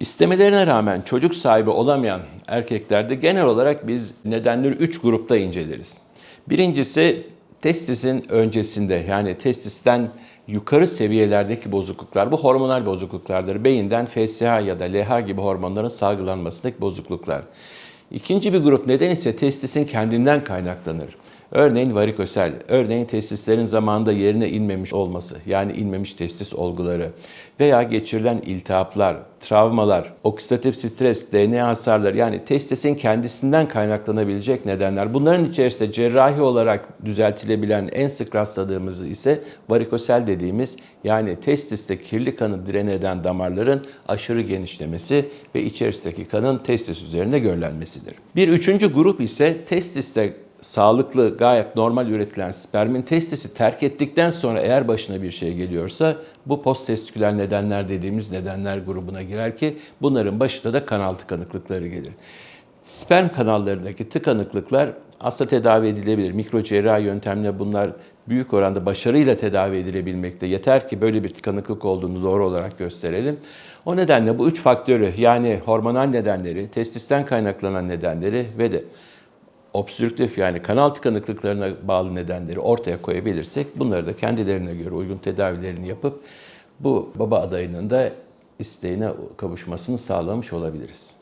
İstemelerine rağmen çocuk sahibi olamayan erkeklerde genel olarak biz nedenleri 3 grupta inceleriz. Birincisi testisin öncesinde yani testisten yukarı seviyelerdeki bozukluklar. Bu hormonal bozukluklardır. Beyinden FSH ya da LH gibi hormonların salgılanmasındaki bozukluklar. İkinci bir grup neden ise testisin kendinden kaynaklanır. Örneğin varikosel, örneğin testislerin zamanında yerine inmemiş olması, yani inmemiş testis olguları veya geçirilen iltihaplar, travmalar, oksidatif stres, DNA hasarları yani testisin kendisinden kaynaklanabilecek nedenler. Bunların içerisinde cerrahi olarak düzeltilebilen en sık rastladığımız ise varikosel dediğimiz yani testiste kirli kanı direne eden damarların aşırı genişlemesi ve içerisindeki kanın testis üzerinde görlenmesidir. Bir üçüncü grup ise testiste sağlıklı, gayet normal üretilen spermin testisi terk ettikten sonra eğer başına bir şey geliyorsa bu posttestiküler nedenler dediğimiz nedenler grubuna girer ki bunların başında da kanal tıkanıklıkları gelir. Sperm kanallarındaki tıkanıklıklar aslında tedavi edilebilir. Mikro cerrahi yöntemle bunlar büyük oranda başarıyla tedavi edilebilmekte. Yeter ki böyle bir tıkanıklık olduğunu doğru olarak gösterelim. O nedenle bu üç faktörü yani hormonal nedenleri, testisten kaynaklanan nedenleri ve de obstrüktif yani kanal tıkanıklıklarına bağlı nedenleri ortaya koyabilirsek bunları da kendilerine göre uygun tedavilerini yapıp bu baba adayının da isteğine kavuşmasını sağlamış olabiliriz.